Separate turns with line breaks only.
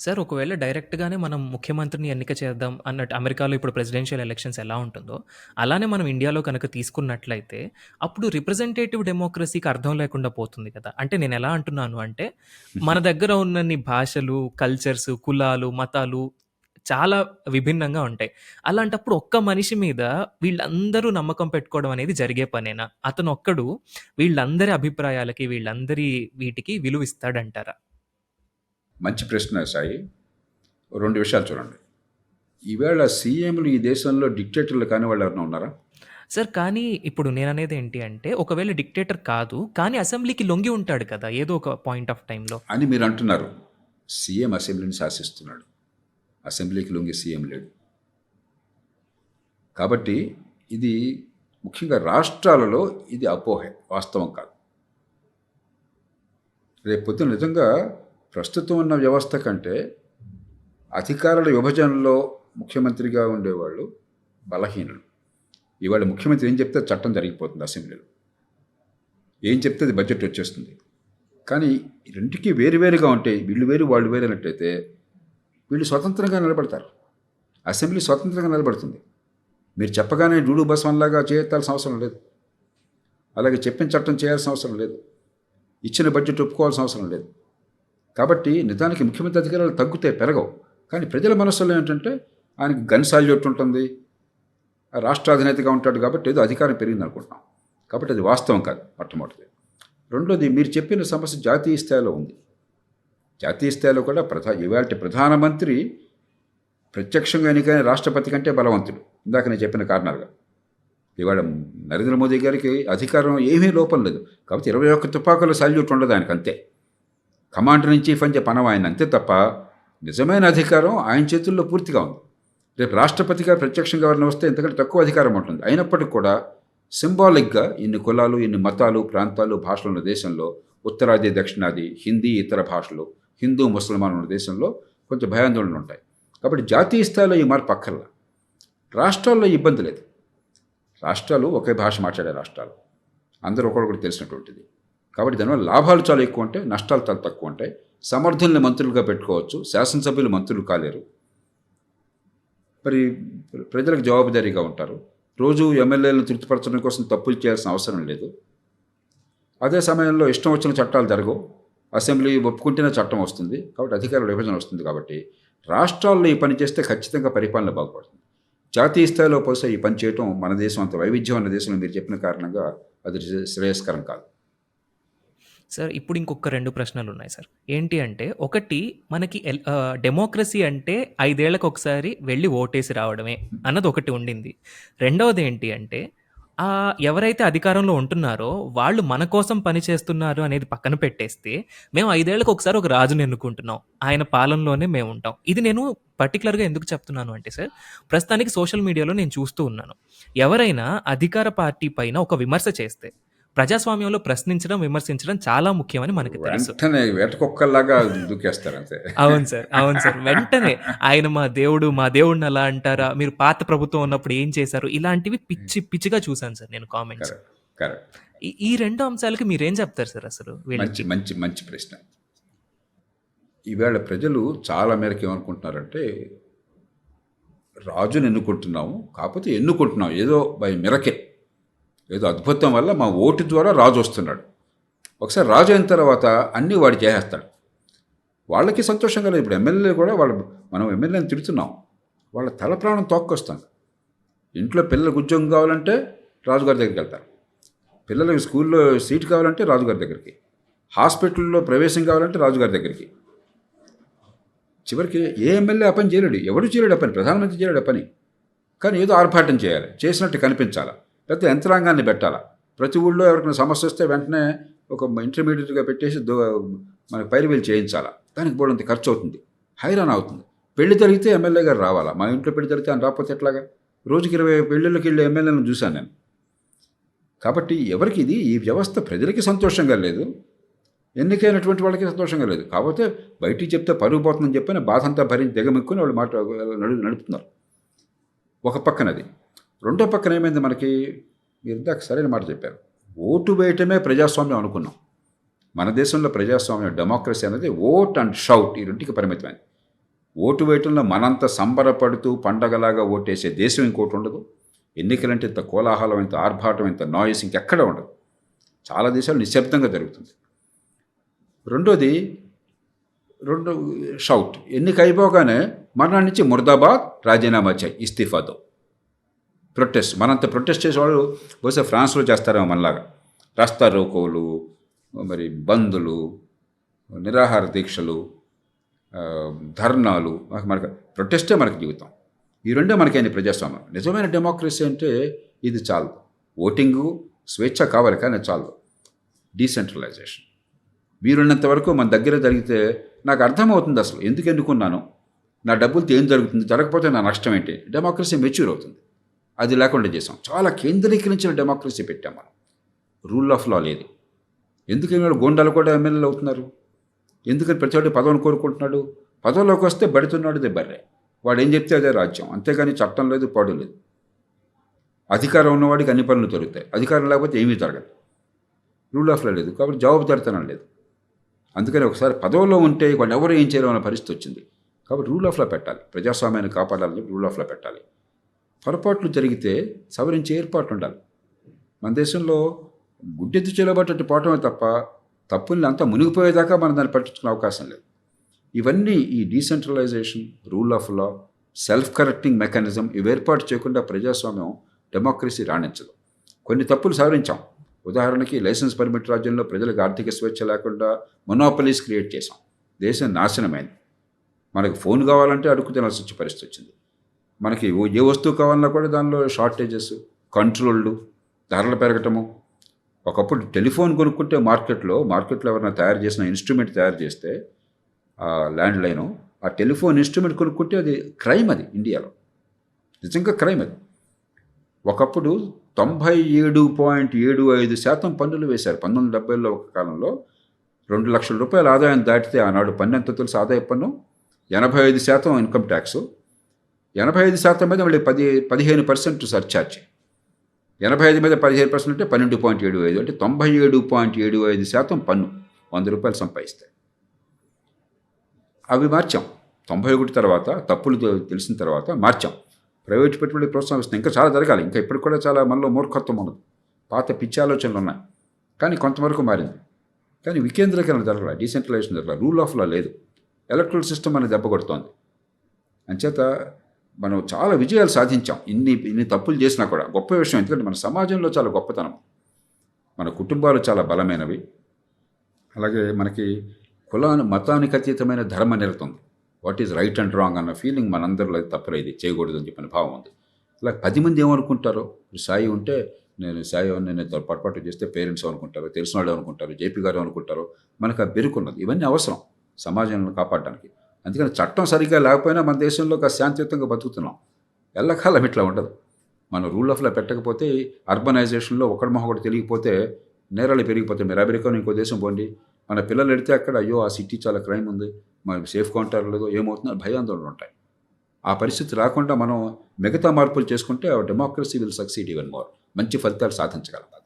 Sir ఒకవేళ డైరెక్ట్‌గానే మనం ముఖ్యమంత్రిని ఎన్నిక చేద్దాం అన్నట్టు అమెరికాలో ఇప్పుడు ప్రెసిడెన్షియల్ ఎలక్షన్స్ ఎలా ఉంటుందో, అలానే మనం ఇండియాలో కనుక తీసుకున్నట్లయితే, అప్పుడు రిప్రజెంటేటివ్ డెమోక్రసీకి అర్థం లేకుండా పోతుంది కదా! అంటే నేనెలా అంటున్నాను అంటే, మన దగ్గర ఉన్నన్ని భాషలు, కల్చర్స్, కులాలు, మతాలు చాలా విభిన్నంగా ఉంటాయి. అలాంటప్పుడు ఒక్క మనిషి మీద వీళ్ళందరూ నమ్మకం పెట్టుకోవడం అనేది జరిగే పనేనా? అతనొక్కడు వీళ్ళందరి అభిప్రాయాలకి, వీళ్ళందరి వీటికి విలువిస్తాడంటారా?
మంచి ప్రశ్న సాయి. రెండు విషయాలు చూడండి. ఈవేళ సీఎంలు ఈ దేశంలో డిక్టేటర్లు కాని వాళ్ళు ఎవరైనా ఉన్నారా?
సార్ కానీ ఇప్పుడు నేననేది ఏంటి అంటే, ఒకవేళ డిక్టేటర్ కాదు, కానీ అసెంబ్లీకి లొంగి ఉంటాడు కదా! ఏదో ఒక పాయింట్ ఆఫ్ టైమ్‌లో.
అని మీరు అంటున్నారు. సీఎం అసెంబ్లీని శాసిస్తున్నాడు. అసెంబ్లీకి లొంగి సీఎం లేడు. కాబట్టి ఇది ముఖ్యంగా రాష్ట్రాలలో ఇది అపోహే వాస్తవం కాదు. రేపు పొద్దున నిజంగా ప్రస్తుతం ఉన్న వ్యవస్థ కంటే అధికారుల విభజనలో ముఖ్యమంత్రిగా ఉండేవాళ్ళు బలహీనులు. ఇవాళ ముఖ్యమంత్రి ఏం చెప్తే చట్టం జరిగిపోతుంది అసెంబ్లీలో. ఏం చెప్తే అది బడ్జెట్ వచ్చేస్తుంది. కానీ రెండుకి వేరువేరుగా ఉంటాయి వీళ్ళు వేరు వాళ్ళు వేరు అన్నట్టయితే వీళ్ళు స్వతంత్రంగా నిలబడతారు. అసెంబ్లీ స్వతంత్రంగా నిలబడుతుంది. మీరు చెప్పగానే డూడు బసవన్లాగా చేయాల్సిన అవసరం లేదు. అలాగే చెప్పిన చట్టం చేయాల్సిన అవసరం లేదు. ఇచ్చిన బడ్జెట్ ఒప్పుకోవాల్సిన అవసరం లేదు. కాబట్టి నిజానికి ముఖ్యమంత్రి అధికారాలు తగ్గుతాయి పెరగవు. కానీ ప్రజల మనస్సులో ఏంటంటే ఆయనకి గన్ సాల్యూట్ ఉంటుంది. ఆ రాష్ట్ర అధినేతగా ఉంటాడు కాబట్టి ఏదో అధికారం పెరిగింది అనుకుంటున్నాం. కాబట్టి అది వాస్తవం కాదు మొట్టమొదటిది. రెండోది మీరు చెప్పిన సమస్య జాతీయ స్థాయిలో ఉంది. జాతీయ స్థాయిలో కూడా ప్రధా ఇవాళ ప్రధానమంత్రి ప్రత్యక్షంగా ఎన్నికైన రాష్ట్రపతి కంటే బలవంతుడు. ఇందాక నేను చెప్పిన కారణాలుగా. ఇవాళ నరేంద్ర మోదీ గారికి అధికారం ఏమీ లోపం లేదు. కాబట్టి ఇరవై ఒక్క తుపాకుల సాల్యూట్ ఉండదు ఆయనకు అంతే కమాండర్ ఇన్ చీఫ్ అని చెప్పి అనవ ఆయన అంతే తప్ప నిజమైన అధికారం ఆయన చేతుల్లో పూర్తిగా ఉంది. రేపు రాష్ట్రపతిగా ప్రత్యక్షంగా గవర్నర్ వస్తే ఇంతకంటే తక్కువ అధికారం ఉంటుంది. అయినప్పటికీ కూడా సింబాలిక్గా ఇన్ని కులాలు ఇన్ని మతాలు ప్రాంతాలు భాషలు ఉన్న దేశంలో ఉత్తరాది దక్షిణాది హిందీ ఇతర భాషలు హిందూ ముసల్మాన్ ఉన్న దేశంలో కొంచెం భయాందోళనలు ఉంటాయి. కాబట్టి జాతీయ స్థాయిలో ఈ మార్పు అక్కర్లా. రాష్ట్రాల్లో ఇబ్బంది లేదు. రాష్ట్రాలు ఒకే భాష మాట్లాడే రాష్ట్రాలు. అందరూ ఒకరికొకరు తెలిసినటువంటిది. కాబట్టి దానివల్ల లాభాలు చాలా ఎక్కువ ఉంటాయి నష్టాలు చాలా తక్కువ ఉంటాయి. సమర్థుల్ని మంత్రులుగా పెట్టుకోవచ్చు శాసనసభ్యులు మంత్రులు కాలేరు. మరి ప్రజలకు జవాబుదారీగా ఉంటారు. రోజు ఎమ్మెల్యేలను తృప్తిపరచడం కోసం తప్పులు చేయాల్సిన అవసరం లేదు. అదే సమయంలో ఇష్టం వచ్చిన చట్టాలు జరగవు. అసెంబ్లీ ఒప్పుకుంటేనే చట్టం వస్తుంది. కాబట్టి అధికారుల విభజన వస్తుంది కాబట్టి రాష్ట్రాల్లో ఈ పని చేస్తే ఖచ్చితంగా పరిపాలన బాగుపడుతుంది. జాతీయ స్థాయిలో పోసే ఈ పని చేయటం మన దేశం అంత వైవిధ్యం అన్న దేశంలో మీరు చెప్పిన కారణంగా అది శ్రేయస్కరం కాదు.
సార్ ఇప్పుడు ఇంకొక రెండు ప్రశ్నలు ఉన్నాయి సార్. ఏంటి అంటే ఒకటి మనకి ఎల్ డెమోక్రసీ అంటే ఐదేళ్ళకు ఒకసారి వెళ్ళి ఓటేసి రావడమే అన్నది ఒకటి ఉండింది. రెండవది ఏంటి అంటే ఎవరైతే అధికారంలో ఉంటున్నారో వాళ్ళు మన కోసం పని చేస్తున్నారు అనేది పక్కన పెట్టేస్తే మేము ఐదేళ్ళకు ఒకసారి ఒక రాజుని ఎన్నుకుంటున్నాం. ఆయన పాలనలోనే మేము ఉంటాం. ఇది నేను పర్టికులర్గా ఎందుకు చెప్తున్నాను అంటే సార్ ప్రస్తుతానికి సోషల్ మీడియాలో నేను చూస్తూ ఉన్నాను. ఎవరైనా అధికార పార్టీ పైన ఒక విమర్శ చేస్తే ప్రజాస్వామ్యంలో ప్రశ్నించడం, విమర్శించడం చాలా ముఖ్యమని మనకు తెలుసు.
వెంటనే వేటకుక్కల్లాగా దూకేస్తారు అంతే
అవును సార్. అవును సార్. వెంటనే ఆయన మా దేవుడు, మా దేవుడిని అలా అంటారా? మీరు పాత ప్రభుత్వం ఉన్నప్పుడు ఏం చేశారు? ఇలాంటివి పిచ్చి పిచ్చిగా చూసాను సార్ నేను కామెంట్స్. ఈ 2 అంశాలకి మీరేం చెప్తారు సార్ అసలు?
మంచి మంచి మంచి ప్రశ్న ఈవేళ ప్రజలు చాలా మేరకు ఏమనుకుంటున్నారంటే రాజుని ఎన్నుకుంటున్నాము కాకపోతే ఎన్నుకుంటున్నాం ఏదో బై మిరకే ఏదో అద్భుతం వల్ల మా ఓటు ద్వారా రాజు వస్తున్నాడు. ఒకసారి రాజు అయిన తర్వాత అన్నీ వాడు చేసేస్తాడు. వాళ్ళకి సంతోషంగా లేదు ఇప్పుడు ఎమ్మెల్యేలు కూడా వాళ్ళు మనం ఎమ్మెల్యేని తిడుతున్నాం. వాళ్ళ తల ప్రాణం తోక్కొస్తాం. ఇంట్లో పిల్లలకు ఉద్యోగం కావాలంటే రాజుగారి దగ్గరికి వెళ్తారు. పిల్లలకి స్కూల్లో సీట్ కావాలంటే రాజుగారి దగ్గరికి. హాస్పిటల్లో ప్రవేశం కావాలంటే రాజుగారి దగ్గరికి. చివరికి ఏ ఎమ్మెల్యే ఆ పని చేయలేడు. ఎవడు చేయలేడు ఆ పని. ప్రధానమంత్రి చేయలేడు ఆ పని. కానీ ఏదో ఆర్భాటం చేయాలి. చేసినట్టు కనిపించాలా? లేకపోతే యంత్రాంగాన్ని పెట్టాలా? ప్రతి ఊళ్ళో ఎవరికైనా సమస్య వస్తే వెంటనే ఒక ఇంటర్మీడియట్గా పెట్టేసి దో మన పైరువేలు చేయించాలా? దానికి పోవడంత ఖర్చు అవుతుంది హైరాన్ అవుతుంది. పెళ్ళి జరిగితే ఎమ్మెల్యే గారు రావాలా? మా ఇంట్లో పెళ్ళి జరిగితే ఆయన రాకపోతే ఎట్లాగా? రోజుకి ఇరవై పెళ్ళిళ్ళకి వెళ్ళే ఎమ్మెల్యేలను చూశాను నేను. కాబట్టి ఎవరికి ఇది? ఈ వ్యవస్థ ప్రజలకి సంతోషంగా లేదు. ఎన్నికైనటువంటి వాళ్ళకి సంతోషంగా లేదు. కాకపోతే బయటికి చెప్తే పరుగు పోతుందని చెప్పిన బాధ అంతా భరించి దిగమెక్కుని వాళ్ళు మాట నడు నడుపుతున్నారు. ఒక పక్కనది. రెండో పక్కన ఏమైంది మనకి? మీరు ఇందాక సరైన మాట చెప్పారు. ఓటు వేయటమే ప్రజాస్వామ్యం అనుకున్నాం. మన దేశంలో ప్రజాస్వామ్యం డెమోక్రసీ అనేది ఓట్ అండ్ షౌట్ ఈ రెండింటికి పరిమితమైంది. ఓటు వేయటంలో మనంత సంబరపడుతూ పండగలాగా ఓటేసే దేశం ఇంకోటి ఉండదు. ఎన్నికలంటే ఇంత కోలాహలం ఇంత ఆర్భాటం ఇంత నాయిస్ ఇంకెక్కడ ఉండదు. చాలా దేశాలు నిశ్శబ్దంగా జరుగుతుంది. రెండోది రెండు షౌట్. ఎన్నిక అయిపోగానే మరణాల నుంచి ముర్దాబాద్ రాజీనామా చేయి ఇస్తీఫాతో. ప్రొటెస్ట్. మనంత ప్రొటెస్ట్ చేసేవాళ్ళు బహుశా ఫ్రాన్స్లో చేస్తారేమో మనలాగా. రస్తా రోకోలు మరి బందులు నిరాహార దీక్షలు ధర్నాలు మనకు- ప్రొటెస్టే మనకి జీవితం. ఈ రెండే మనకైంది ప్రజాస్వామ్యం? నిజమైన డెమోక్రసీ అంటే ఇది చాలు ఓటింగు స్వేచ్ఛ కావాలి కానీ చాలు డీసెంట్రలైజేషన్. వీరున్నంత వరకు మన దగ్గర జరిగితే నాకు అర్థమవుతుంది అసలు. ఎందుకు ఎన్నుకున్నాను? నా డబ్బులతో ఏం జరుగుతుంది? జరగకపోతే నా నష్టం ఏంటి? డెమోక్రసీ మెచ్యూర్ అవుతుంది. అది లేకుండా చేసాం. చాలా కేంద్రీకరించిన డెమోక్రసీ పెట్టాం మనం. రూల్ ఆఫ్ లా లేదు. ఎందుకని గోండాలు కూడా ఎమ్మెల్యేలు అవుతున్నారు? ఎందుకని ప్రతి ఒక్కటి పదవిని కోరుకుంటున్నాడు? పదవిలోకి వస్తే బడుతున్నాడు దెబ్బర్రే. వాడు ఏం చెప్తే అదే రాజ్యం. అంతేగాని చట్టం లేదు పాడు లేదు. అధికారం ఉన్నవాడికి అన్ని పనులు దొరుకుతాయి. అధికారం లేకపోతే ఏమీ జరగదు. రూల్ ఆఫ్ లా లేదు. కాబట్టి జవాబుదారితనం లేదు. అందుకని ఒకసారి పదవిలో ఉంటే వాళ్ళు ఎవరు ఏం చేయలేం పరిస్థితి వచ్చింది. కాబట్టి రూల్ ఆఫ్ లా పెట్టాలి. ప్రజాస్వామ్యాన్ని కాపాడాలని రూల్ ఆఫ్ లా పెట్టాలి. పొరపాట్లు జరిగితే సవరించే ఏర్పాట్లు ఉండాలి మన దేశంలో గుడ్డెత్తు చేయబట్టి పోవటమే తప్ప తప్పుల్ని అంతా మునిగిపోయేదాకా మనం దాన్ని పట్టించుకునే అవకాశం లేదు. ఇవన్నీ ఈ decentralisation rule of law self correcting mechanism ఇవి ఏర్పాటు చేయకుండా ప్రజాస్వామ్యం డెమోక్రసీ రాణించదు. కొన్ని తప్పులు సవరించాం. ఉదాహరణకి లైసెన్స్ పర్మిట్ రాజ్యంలో ప్రజలకు ఆర్థిక స్వేచ్ఛ లేకుండా మొనోపలీస్ క్రియేట్ చేసాం దేశం నాశనమైంది. మనకు ఫోన్ కావాలంటే అడుగు తినాల్సి వచ్చే పరిస్థితి వచ్చింది. మనకి ఏ వస్తువు కావాలన్నా కూడా దానిలో షార్టేజెస్ కంట్రోల్డ్ ధరలు పెరగటము. ఒకప్పుడు టెలిఫోన్ కొనుక్కుంటే మార్కెట్లో మార్కెట్లో ఎవరైనా తయారు చేసిన ఇన్స్ట్రుమెంట్ తయారు చేస్తే ఆ ల్యాండ్ లైను ఆ టెలిఫోన్ ఇన్స్ట్రుమెంట్ కొనుక్కుంటే అది క్రైమ్ అది ఇండియాలో. నిజంగా క్రైమ్ అది. ఒకప్పుడు తొంభై ఏడు పాయింట్ ఏడు ఐదు శాతం పన్నులు వేశారు. పంతొమ్మిది డెబ్బైలో ఒక కాలంలో రెండు లక్షల రూపాయల ఆదాయం దాటితే ఆనాడు పన్ను ఎంత తెలుసు? ఆదాయ పన్ను ఎనభై ఐదు శాతం ఇన్కమ్ ట్యాక్స్. ఎనభై ఐదు శాతం మీద మళ్ళీ పది పదిహేను పర్సెంట్ సర్చార్జ్ ఎనభై ఐదు మీద పదిహేను పర్సెంట్ అంటే పన్నెండు పాయింట్ ఏడు ఐదు అంటే తొంభై ఏడు పాయింట్ ఏడు ఐదు శాతం పన్ను వంద రూపాయలు సంపాదిస్తాయి. అవి మార్చాం. తొంభై ఒకటి తర్వాత తప్పులు తెలిసిన తర్వాత మార్చాం. ప్రైవేట్ పెట్టుబడి ప్రోత్సహిస్తుంది ఇంకా చాలా జరగాలి. ఇంకా ఇప్పటికి కూడా చాలా మనలో మూర్ఖత్వం ఉన్నది. పాత పిచ్చి ఆలోచనలు ఉన్నాయి. కానీ కొంతవరకు మారింది. కానీ వికేంద్రీకరణ జరగల డీసెంట్రలైజేషన్ జరగల రూల్ ఆఫ్ లా లేదు. ఎలక్ట్రల్ సిస్టమ్ అనేది దెబ్బ కొడుతోంది. అంచేత మనం చాలా విజయాలు సాధించాం. ఇన్ని ఇన్ని తప్పులు చేసినా కూడా. గొప్ప విషయం ఎందుకంటే మన సమాజంలో చాలా గొప్పతనం. మన కుటుంబాలు చాలా బలమైనవి. అలాగే మనకి కులాన్ని మతానికి అతీతమైన ధర్మ నిలుతుంది what is right and wrong అన్న ఫీలింగ్ మనందరిలో తప్పలేదు ఇది చేయకూడదు అని చెప్పిన భావం ఉంది. అలా పది మంది ఏమనుకుంటారో? సాయి ఉంటే నేను సాయి నేను పొరపాటు చేస్తే పేరెంట్స్ అనుకుంటారు తెలిసిన వాళ్ళు అనుకుంటారు జేపీ గారు అనుకుంటారు మనకు ఆ బెరుకున్నది. ఇవన్నీ అవసరం సమాజాన్ని కాపాడడానికి. అందుకని చట్టం సరిగ్గా లేకపోయినా మన దేశంలో ఒక శాంతియుతంగా బతుకుతున్నాం. ఎల్లకాలం ఇట్లా ఉండదు. మనం రూల్ ఆఫ్లో పెట్టకపోతే అర్బనైజేషన్లో ఒకటి మొహ ఒకటి తెలియకపోతే నేరాలు పెరిగిపోతాయి. మీరు అమెరికాను ఇంకో దేశం పోండి. మన పిల్లలు ఎడితే అక్కడ అయ్యో ఆ సిటీ చాలా క్రైమ్ ఉంది. మనం సేఫ్ కౌంటర్ లేదో ఏమవుతుందో భయాందోళనలు ఉంటాయి. ఆ పరిస్థితి రాకుండా మనం మిగతా మార్పులు చేసుకుంటే democracy will succeed even more. మంచి ఫలితాలు సాధించగలం